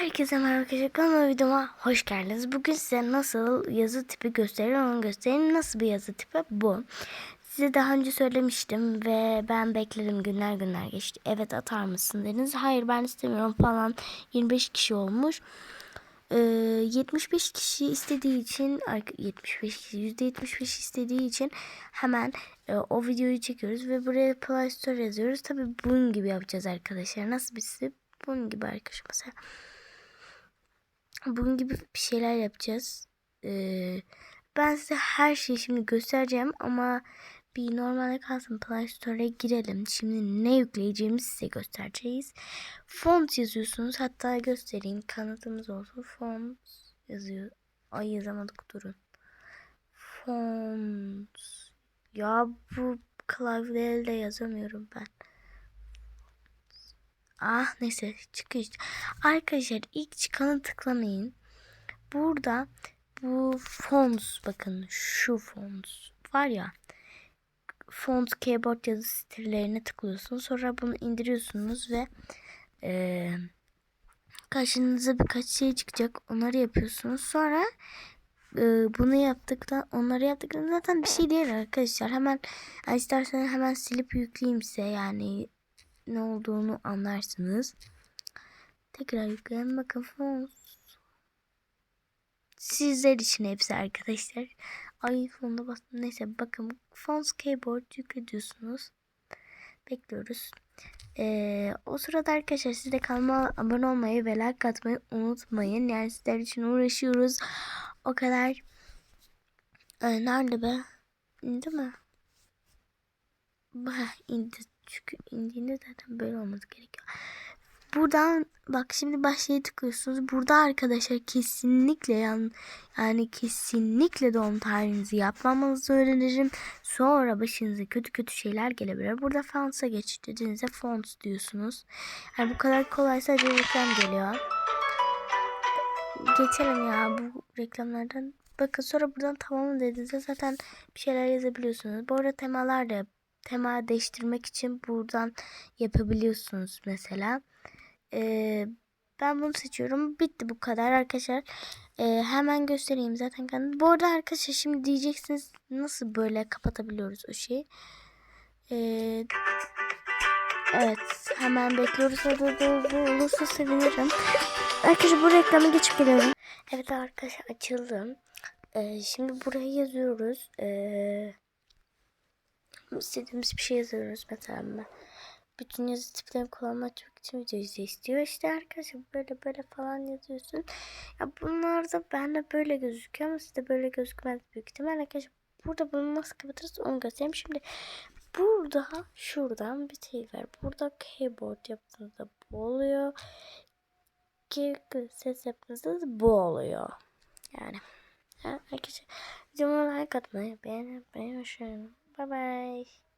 Herkese merhaba arkadaşlar kanalıma videoma hoş geldiniz. Bugün size nasıl yazı tipi gösterir onu göstereyim. Nasıl bir yazı tipi bu. Size daha önce söylemiştim ve ben bekledim günler günler geçti. Evet atar mısın dediniz. Hayır ben istemiyorum falan 25 kişi olmuş. Ee, 75 kişi istediği için 75 kişi %75 istediği için hemen e, o videoyu çekiyoruz ve buraya Play Store yazıyoruz. Tabi bunun gibi yapacağız arkadaşlar. Nasıl bir? Bunun gibi arkadaşlar mesela. Bunun gibi bir şeyler yapacağız. Ee, ben size her şeyi şimdi göstereceğim ama bir normalde kalsın Play Store'a girelim. Şimdi ne yükleyeceğimizi size göstereceğiz. Font yazıyorsunuz. Hatta göstereyim. Kanıtımız olsun. Font yazıyor. Ay yazamadık durun. Font. Ya bu klavyeyle yazamıyorum ben. Ah neyse çıkıyor. Arkadaşlar ilk çıkanı tıklamayın. Burada bu fonts bakın şu fonts var ya font keyboard yazı stillerine tıklıyorsunuz. Sonra bunu indiriyorsunuz ve e, karşınıza birkaç şey çıkacak. Onları yapıyorsunuz. Sonra e, bunu yaptıktan onları yaptıktan zaten bir şey değil arkadaşlar. Hemen isterseniz hemen silip yükleyeyim size yani ne olduğunu anlarsınız. Tekrar yükleyelim. Bakın font. Sizler için hepsi arkadaşlar. Ay fonda bastım. Neyse bakın Fonts Keyboard yüklediyorsunuz. Bekliyoruz. Ee, o sırada arkadaşlar siz de kanalıma abone olmayı ve like atmayı unutmayın. Yani sizler için uğraşıyoruz. O kadar. Ee, nerede be? İndi mi? Bah, indi. Çünkü indiğinde zaten böyle olması gerekiyor. Buradan bak şimdi başlığa tıklıyorsunuz. Burada arkadaşlar kesinlikle yan, yani kesinlikle doğum tarihinizi yapmamanızı öneririm. Sonra başınıza kötü kötü şeyler gelebilir. Burada fonts'a geç dediğinizde fonts diyorsunuz. Yani bu kadar kolay sadece reklam geliyor. Geçelim ya bu reklamlardan. Bakın sonra buradan tamam dediğinizde zaten bir şeyler yazabiliyorsunuz. Bu arada temalar da tema değiştirmek için buradan yapabiliyorsunuz mesela. Ee, ben bunu seçiyorum. Bitti bu kadar arkadaşlar. Ee, hemen göstereyim zaten kendim. Bu arada arkadaşlar şimdi diyeceksiniz nasıl böyle kapatabiliyoruz o şeyi. Ee, evet hemen bekliyoruz. Orada olursa sevinirim. Arkadaşlar bu reklamı geçip geliyorum. Evet arkadaşlar açıldım. Ee, şimdi buraya yazıyoruz. Ee, istediğimiz bir şey yazıyoruz mesela ben. Bütün yazı tiplerini kullanmak için video istiyor. İşte arkadaşlar böyle böyle falan yazıyorsun. Ya bunlar da bende böyle gözüküyor ama sizde böyle gözükmez büyük ihtimal. Arkadaşlar burada bunu nasıl kapatırız onu göstereyim. Şimdi burada şuradan bir şey var. Burada keyboard yaptığınızda bu oluyor. Ki ses yaptığınızda bu oluyor. Yani. Arkadaşlar videoma like atmayı, beğenmeyi, hoşçakalın. 拜拜。